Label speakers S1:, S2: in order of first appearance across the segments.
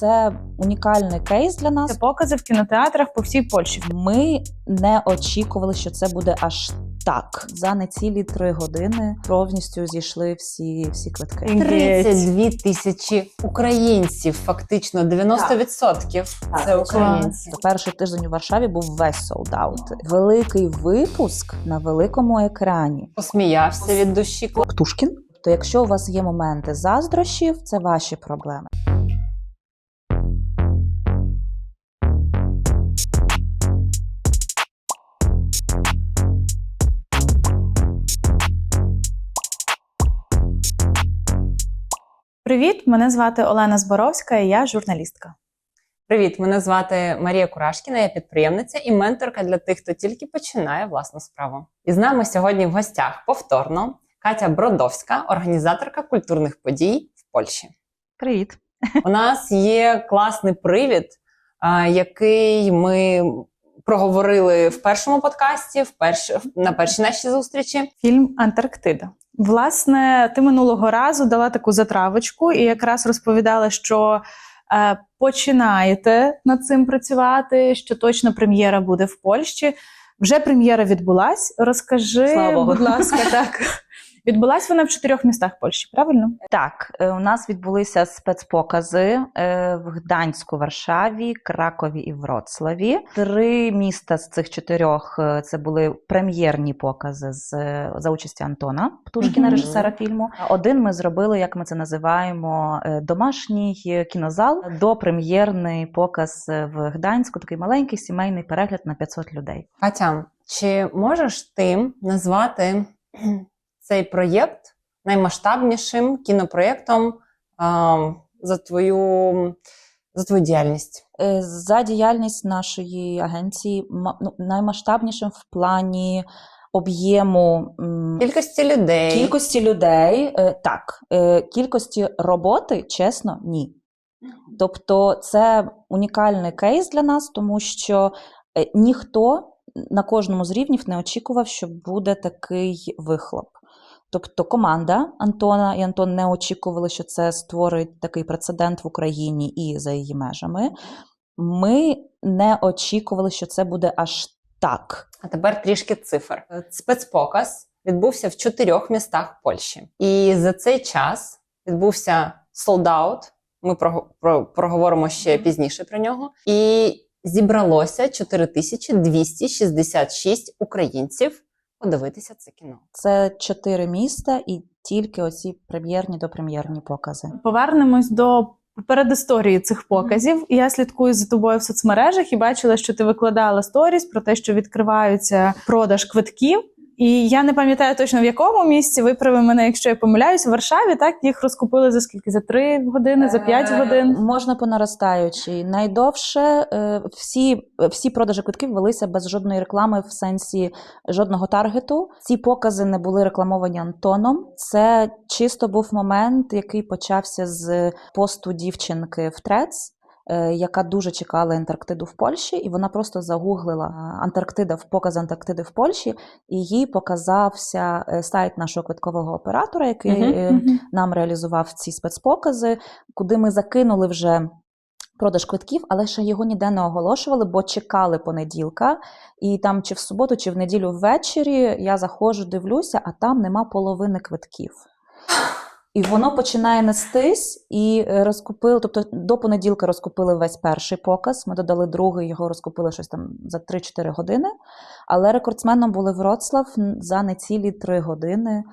S1: Це унікальний кейс для нас.
S2: Це покази в кінотеатрах по всій Польщі.
S1: Ми не очікували, що це буде аж так. За нецілі три години повністю зійшли всі, всі квитки.
S3: 32 тисячі українців, фактично 90% це українці.
S1: Перший тиждень у Варшаві був весь sold-out. Великий випуск на великому екрані.
S3: Посміявся від душі.
S1: Птушкін. То якщо у вас є моменти заздрощів, це ваші проблеми.
S2: Привіт, мене звати Олена Зборовська, і я журналістка.
S3: Привіт, мене звати Марія Курашкіна, я підприємниця і менторка для тих, хто тільки починає власну справу. І з нами сьогодні в гостях повторно Катя Бродовська, організаторка культурних подій в Польщі.
S1: Привіт.
S3: У нас є класний привід, який ми проговорили в першому подкасті, в перш... на першій нашій зустрічі.
S2: Фільм Антарктида. Власне, ти минулого разу дала таку затравочку і якраз розповідала, що е, починаєте над цим працювати, що точно прем'єра буде в Польщі. Вже прем'єра відбулась. Розкажи,
S3: Слава Богу.
S2: будь ласка, так. Відбулась вона в чотирьох містах Польщі, правильно?
S1: Так, е, у нас відбулися спецпокази е, в Гданську, Варшаві, Кракові і Вроцлаві. Три міста з цих чотирьох е, це були прем'єрні покази з за участі Антона Птушкіна,
S2: Мгм.
S1: режисера фільму. Один ми зробили, як ми це називаємо, домашній кінозал. Допрем'єрний показ в Гданську, такий маленький сімейний перегляд на 500 людей.
S3: Катя, чи можеш ти назвати цей проєкт наймасштабнішим кінопроєктом за твою за твою діяльність?
S1: Е, За діяльність нашої агенції ну, наймасштабнішим в плані об'єму
S3: Кількості людей.
S1: кількості людей, е, так, е, кількості роботи, чесно, ні. Тобто, це унікальний кейс для нас, тому що ніхто на кожному з рівнів не очікував, що буде такий вихлоп. Тобто команда Антона і Антон не очікували, що це створить такий прецедент в Україні і за її межами. Ми не очікували, що це буде аж так.
S3: А тепер трішки цифр. Спецпоказ відбувся в чотирьох містах Польщі. І за цей час відбувся солдаут. Ми про, про, проговоримо ще пізніше про нього. І зібралося 4266 українців подивитися це кіно.
S1: Це чотири міста і тільки оці прем'єрні до прем'єрні покази.
S2: Повернемось до передісторії цих показів. Я слідкую за тобою в соцмережах і бачила, що ти викладала сторіс про те, що відкриваються продаж квитків. І я не пам'ятаю точно в якому місці. Виправи мене, якщо я помиляюсь, в Варшаві так їх розкупили за скільки? За три години, за п'ять
S1: Е,
S2: годин.
S1: Можна по наростаючій. Найдовше е, всі, всі продажі квитків велися без жодної реклами в сенсі жодного таргету. Ці покази не були рекламовані Антоном. Це чисто був момент, який почався з посту дівчинки в Трец. Е, Яка дуже чекала Антарктиду в Польщі, і вона просто загуглила е, Антарктида в показ Антарктиди в Польщі, і їй показався е, сайт нашого квиткового оператора, який е,
S2: Мгм.
S1: нам реалізував ці спецпокази, куди ми закинули вже продаж квитків, але ще його ніде не оголошували, бо чекали понеділка. І там чи в суботу, чи в неділю ввечері я заходжу, дивлюся, а там нема половини квитків. І воно починає нестись і е, розкупили. Тобто до понеділка розкупили весь перший показ. Ми додали другий, його розкупили щось там за 3-4 години. Але рекордсменом були Вроцлав за нецілі 3 години.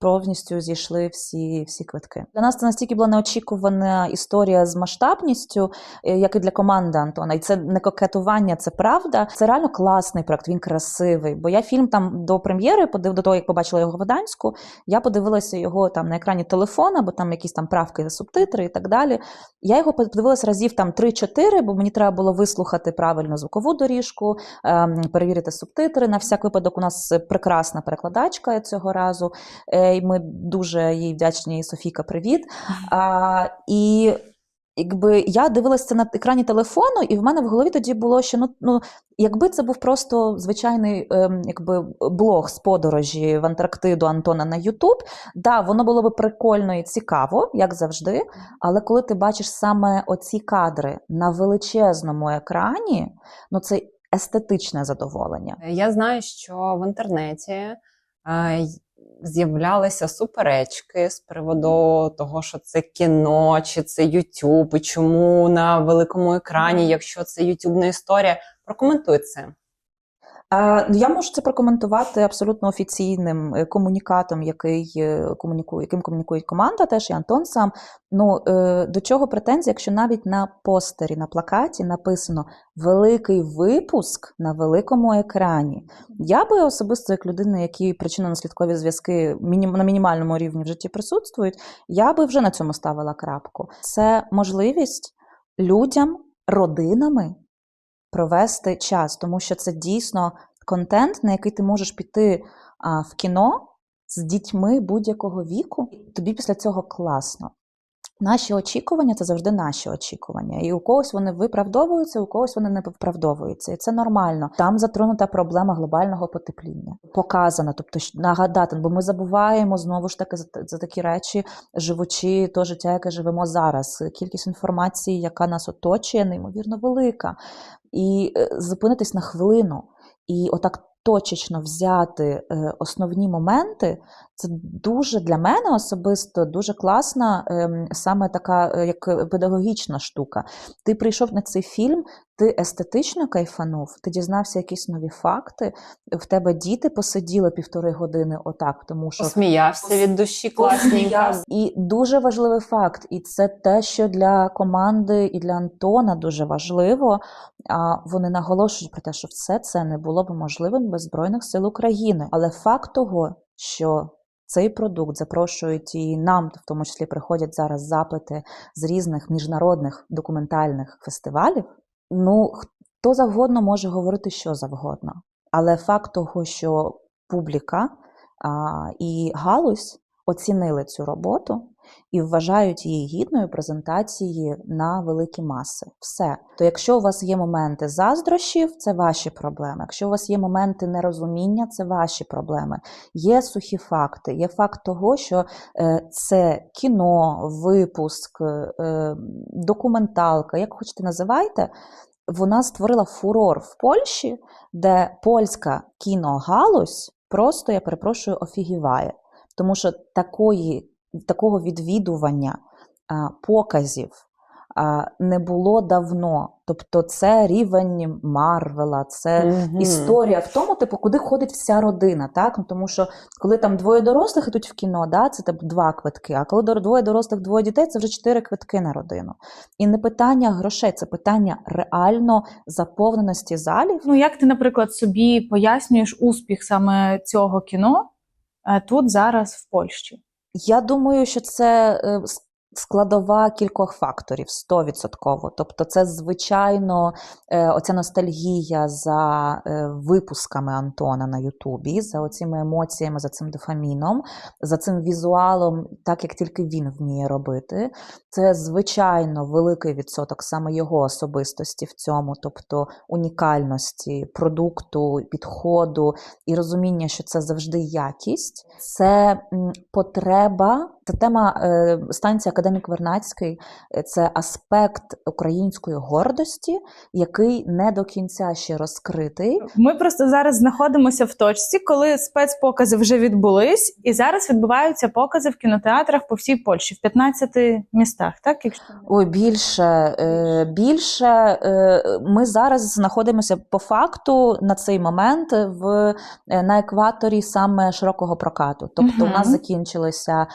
S1: Повністю зійшли всі, всі квитки. Для нас це настільки була неочікувана історія з масштабністю, е, як і для команди Антона. І це не кокетування, це правда. Це реально класний проект. Він красивий. Бо я фільм там до прем'єри, подив до того, як побачила його в Гданську, я подивилася його там на екрані телефона, бо там якісь там правки, субтитри і так далі. Я його подивилася разів там 3-4, бо мені треба було вислухати правильно звукову доріжку, перевірити субтитри. На всяк випадок у нас прекрасна перекладачка цього разу. Е, і Ми дуже їй вдячні, Софійка, привіт. А, і якби я дивилася на екрані телефону, і в мене в голові тоді було, що ну, ну якби це був просто звичайний ем, якби блог з подорожі в Антарктиду Антона на Ютуб, да, воно було би прикольно і цікаво, як завжди. Але коли ти бачиш саме оці кадри на величезному екрані, ну це естетичне задоволення.
S3: Я знаю, що в інтернеті е, з'являлися суперечки з приводу того, що це кіно, чи це Ютуб, і чому на великому екрані, якщо це ютубна історія. Прокоментуй це.
S1: Е, Я можу це прокоментувати абсолютно офіційним е, комунікатом, який е, комунікує, яким комунікує команда, теж і Антон сам. Ну е, до чого претензії, якщо навіть на постері, на плакаті написано великий випуск на великому екрані. Я би особисто, як людина, які причинно-наслідкові зв'язки на мінімальному рівні в житті присутствують, я би вже на цьому ставила крапку. Це можливість людям, родинами провести час, тому що це дійсно контент, на який ти можеш піти в кіно з дітьми будь-якого віку. Тобі після цього класно. Наші очікування це завжди наші очікування. І у когось вони виправдовуються, у когось вони не виправдовуються. І це нормально. Там затронута проблема глобального потепління. Показана, тобто нагадати, бо ми забуваємо знову ж таки за, такі речі, живучи то життя, яке живемо зараз. Кількість інформації, яка нас оточує, неймовірно велика. І е, зупинитись на хвилину і отак точечно взяти е, основні моменти, це дуже для мене особисто дуже класна, ем, саме така е, як педагогічна штука. Ти прийшов на цей фільм, ти естетично кайфанув, ти дізнався якісь нові факти. В тебе діти посиділи півтори години отак, тому що
S3: Посміявся від душі класненько.
S1: і дуже важливий факт, і це те, що для команди і для Антона дуже важливо. А вони наголошують про те, що все це не було б можливим без Збройних сил України. Але факт того, що цей продукт запрошують і нам, в тому числі приходять зараз запити з різних міжнародних документальних фестивалів. Ну, хто завгодно може говорити що завгодно. Але факт того, що публіка а, і галузь оцінили цю роботу і вважають її гідною презентації на великі маси. Все. То якщо у вас є моменти заздрощів, це ваші проблеми. Якщо у вас є моменти нерозуміння, це ваші проблеми. Є сухі факти. Є факт того, що е, це кіно, випуск, е, документалка, як хочете називайте. Вона створила фурор в Польщі, де польська кіногалузь просто, я перепрошую, офігіває. Тому що такої, такого відвідування показів не було давно. Тобто, це рівень Марвела, це
S3: Мгм.
S1: історія в тому, типу, куди ходить вся родина. Так? Ну, тому що коли там двоє дорослих ідуть в кіно, да, це типу, два квитки. А коли двоє дорослих, двоє дітей, це вже чотири квитки на родину. І не питання грошей, це питання реально заповненості залів.
S2: Ну, як ти, наприклад, собі пояснюєш успіх саме цього кіно е, тут зараз в Польщі?
S1: Я думаю, що це е, складова кількох факторів, 100%. Тобто, це звичайно е, оця ностальгія за е, випусками Антона на Ютубі, за оціми емоціями, за цим дофаміном, за цим візуалом, так як тільки він вміє робити. Це звичайно великий відсоток саме його особистості в цьому, тобто унікальності продукту, підходу і розуміння, що це завжди якість, це потреба. Це тема е, станції Академік Вернацький, е, це аспект української гордості, який не до кінця ще розкритий.
S2: Ми просто зараз знаходимося в точці, коли спецпокази вже відбулись, і зараз відбуваються покази в кінотеатрах по всій Польщі в 15 містах. Так, якщо
S1: Ой, більше, е, більше е, ми зараз знаходимося по факту на цей момент в на екваторі саме широкого прокату. Тобто, у нас закінчилися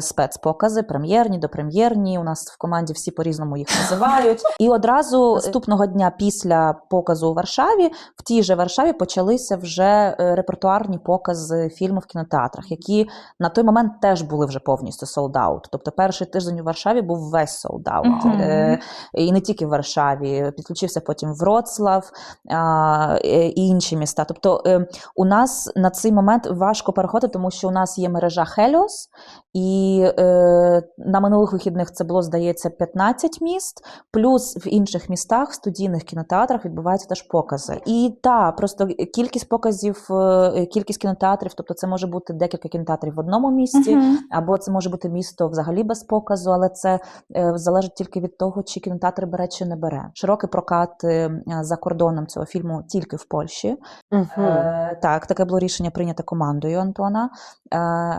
S1: спецпокази, прем'єрні, допрем'єрні. У нас в команді всі по-різному їх називають. І одразу наступного дня після показу у Варшаві, в тій же Варшаві почалися вже е, репертуарні покази фільму в кінотеатрах, які на той момент теж були вже повністю sold out. Тобто перший тиждень у Варшаві був весь sold out.
S2: Мгм.
S1: Е, І не тільки в Варшаві, підключився потім Вроцлав е, і інші міста. Тобто у нас на цей момент важко переходити, тому що у нас є мережа Helios, і е, на минулий минулих вихідних це було, здається, 15 міст, плюс в інших містах, в студійних кінотеатрах відбуваються теж покази. І та просто кількість показів, е, кількість кінотеатрів, тобто це може бути декілька кінотеатрів в одному місті,
S2: Мгм.
S1: або це може бути місто взагалі без показу, але це е, залежить тільки від того, чи кінотеатр бере чи не бере. Широкий прокат е, за кордоном цього фільму тільки в Польщі.
S3: Мгм.
S1: Е, так, таке було рішення прийнято командою Антона.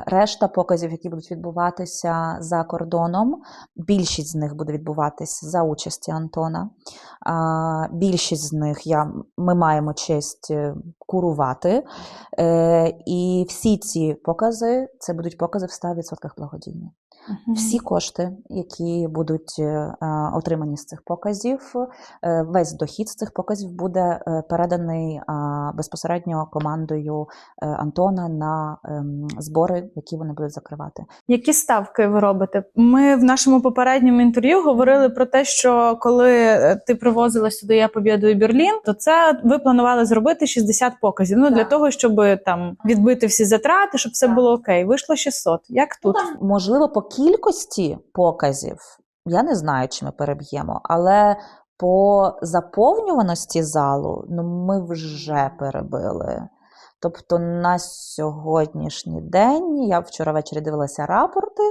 S1: Решта показів, які будуть відбуватися за кордоном, більшість з них буде відбуватися за участі Антона. Більшість з них я, ми маємо честь е, курувати. Е, і всі ці покази це будуть покази в 100% благодійні. Всі кошти, які будуть е, отримані з цих показів, е, весь дохід з цих показів буде е, переданий е, безпосередньо командою е, Антона на ем, збори, які вони будуть закривати.
S2: Які ставки ви робите? Ми в нашому попередньому інтерв'ю говорили про те, що коли ти привозила сюди Я побєдую Берлін, то це ви планували зробити 60 показів. Ну для того, щоб там відбити всі затрати, щоб все
S1: Так.
S2: було окей. Вийшло 600. Як тут?
S1: Можливо, по кількості показів я не знаю, чи ми переб'ємо, але по заповнюваності залу ну, ми вже перебили. Тобто на сьогоднішній день я вчора ввечері дивилася рапорти.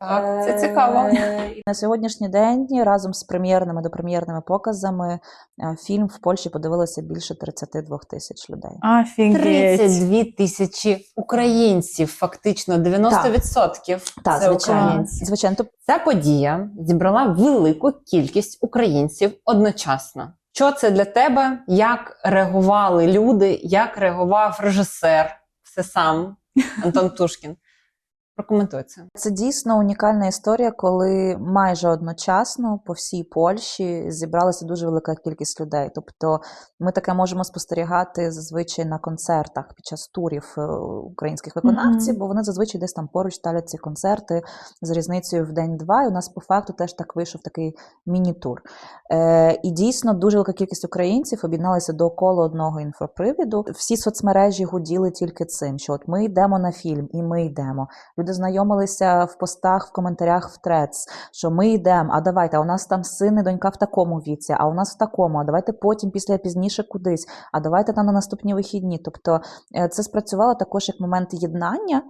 S3: Так, це цікаво.
S1: Е, На сьогоднішній день разом з прем'єрними до прем'єрними показами е, фільм в Польщі подивилося більше 32 тисяч людей.
S2: Офігеть.
S3: 32 тисячі українців, фактично 90%
S1: Так,
S3: це
S1: звичайно.
S3: українці.
S1: Звичайно,
S3: Ця подія зібрала велику кількість українців одночасно. Що це для тебе? Як реагували люди? Як реагував режисер? Все сам Антон Птушкін. Прокоментуй це.
S1: Це дійсно унікальна історія, коли майже одночасно по всій Польщі зібралася дуже велика кількість людей. Тобто ми таке можемо спостерігати зазвичай на концертах під час турів е, українських виконавців,
S2: Мгм.
S1: бо вони зазвичай десь там поруч ставлять ці концерти з різницею в день-два. І у нас по факту теж так вийшов такий міні-тур. Е, і дійсно дуже велика кількість українців об'єдналися довкола одного інфопривіду. Всі соцмережі гуділи тільки цим, що от ми йдемо на фільм, і ми йдемо. Люди знайомилися в постах, в коментарях в трец, що ми йдемо, а давайте, а у нас там син і донька в такому віці, а у нас в такому, а давайте потім, після пізніше кудись, а давайте там на наступні вихідні. Тобто е, це спрацювало також як момент єднання,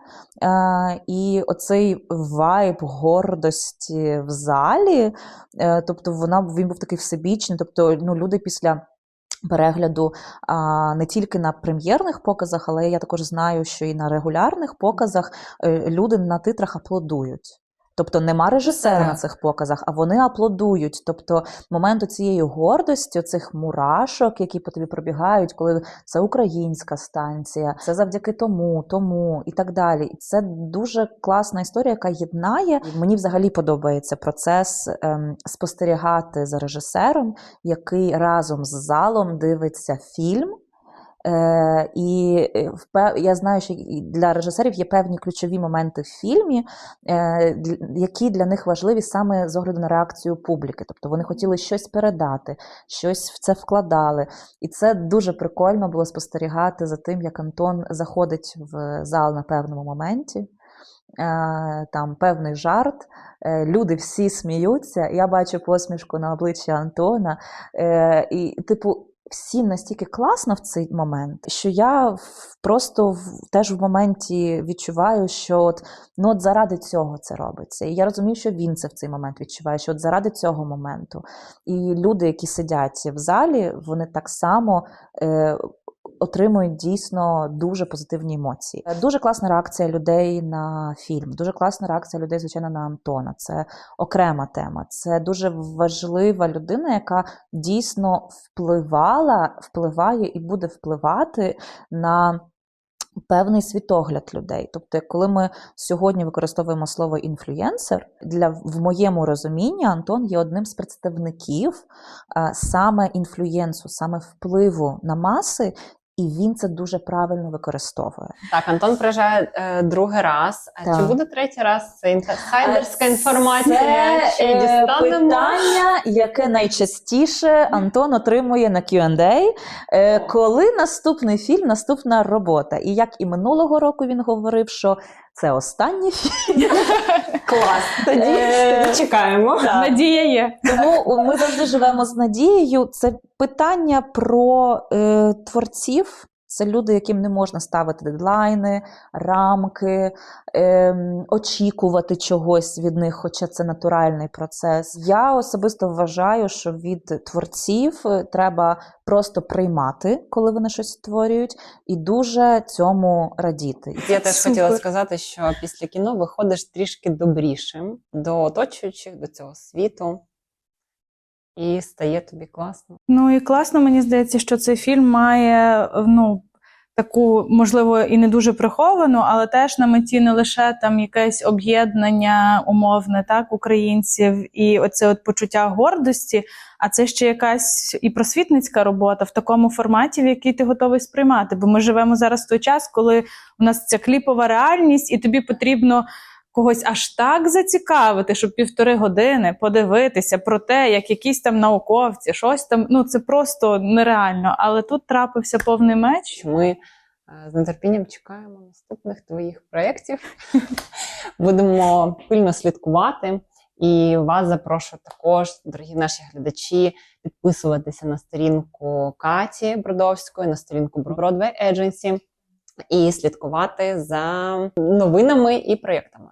S1: е, і оцей вайб гордості в залі, е, тобто вона він був такий всебічний, тобто ну, люди після. Перегляду а, не тільки на прем'єрних показах, але я також знаю, що і на регулярних показах е, люди на титрах аплодують. Тобто нема режисера
S3: Так.
S1: на цих показах, а вони аплодують. Тобто момент цієї гордості, цих мурашок, які по тобі пробігають, коли це українська станція, це завдяки тому, тому і так далі. І це дуже класна історія, яка єднає. Мені взагалі подобається процес ем, спостерігати за режисером, який разом з залом дивиться фільм. Е, і е, я знаю, що для режисерів є певні ключові моменти в фільмі, е, які для них важливі саме з огляду на реакцію публіки. Тобто вони хотіли щось передати, щось в це вкладали. І це дуже прикольно було спостерігати за тим, як Антон заходить в зал на певному моменті. Там певний жарт, люди всі сміються. Я бачу посмішку на обличчі Антона. І, типу, всім настільки класно в цей момент, що я просто в- теж в моменті відчуваю, що от, ну от заради цього це робиться. І я розумію, що він це в цей момент відчуває, що от заради цього моменту. І люди, які сидять в залі, вони так само. Е, Отримують дійсно дуже позитивні емоції. Е, Дуже класна реакція людей на фільм, дуже класна реакція людей, звичайно, на Антона. Це окрема тема. Це дуже важлива людина, яка дійсно впливала, впливає і буде впливати на певний світогляд людей. Тобто, коли ми сьогодні використовуємо слово інфлюєнсер, для в моєму розумінні Антон є одним з представників а, саме інфлюєнсу, саме впливу на маси. І він це дуже правильно використовує.
S3: Так, Антон приїжджає е, другий раз. А
S1: Так.
S3: чи буде третій раз? Це інсайдерська інформація.
S1: Це,
S3: чи
S1: е,
S3: дістанемо?
S1: питання, яке найчастіше Антон отримує на Q&A. Е, Коли наступний фільм, наступна робота? І як і минулого року він говорив, що це останній фільм.
S3: Клас. Тоді,
S1: Е,
S3: чекаємо.
S2: Надія є.
S1: Тому ми завжди живемо з надією. Це питання про е, творців. Це люди, яким не можна ставити дедлайни, рамки, ем, очікувати чогось від них, хоча це натуральний процес. Я особисто вважаю, що від творців е, треба просто приймати, коли вони щось створюють, і дуже цьому радіти.
S3: Я теж
S2: Супер.
S3: хотіла сказати, що після кіно виходиш трішки добрішим до оточуючих, до цього світу, і стає тобі класно.
S2: Ну і класно, мені здається, що цей фільм має ну. Таку, можливо, і не дуже приховану, але теж на меті не лише там якесь об'єднання умовне, так, українців, і оце от почуття гордості, а це ще якась і просвітницька робота в такому форматі, в який ти готовий сприймати. Бо ми живемо зараз в той час, коли у нас ця кліпова реальність, і тобі потрібно когось аж так зацікавити, щоб півтори години подивитися про те, як якісь там науковці, щось там. Ну це просто нереально. Але тут трапився повний меч.
S3: ми е, з нетерпінням чекаємо наступних твоїх проєктів. Будемо пильно слідкувати. І вас запрошую також, дорогі наші глядачі, підписуватися на сторінку Каті Бродовської, на сторінку Broadway Agency і слідкувати за новинами і проєктами.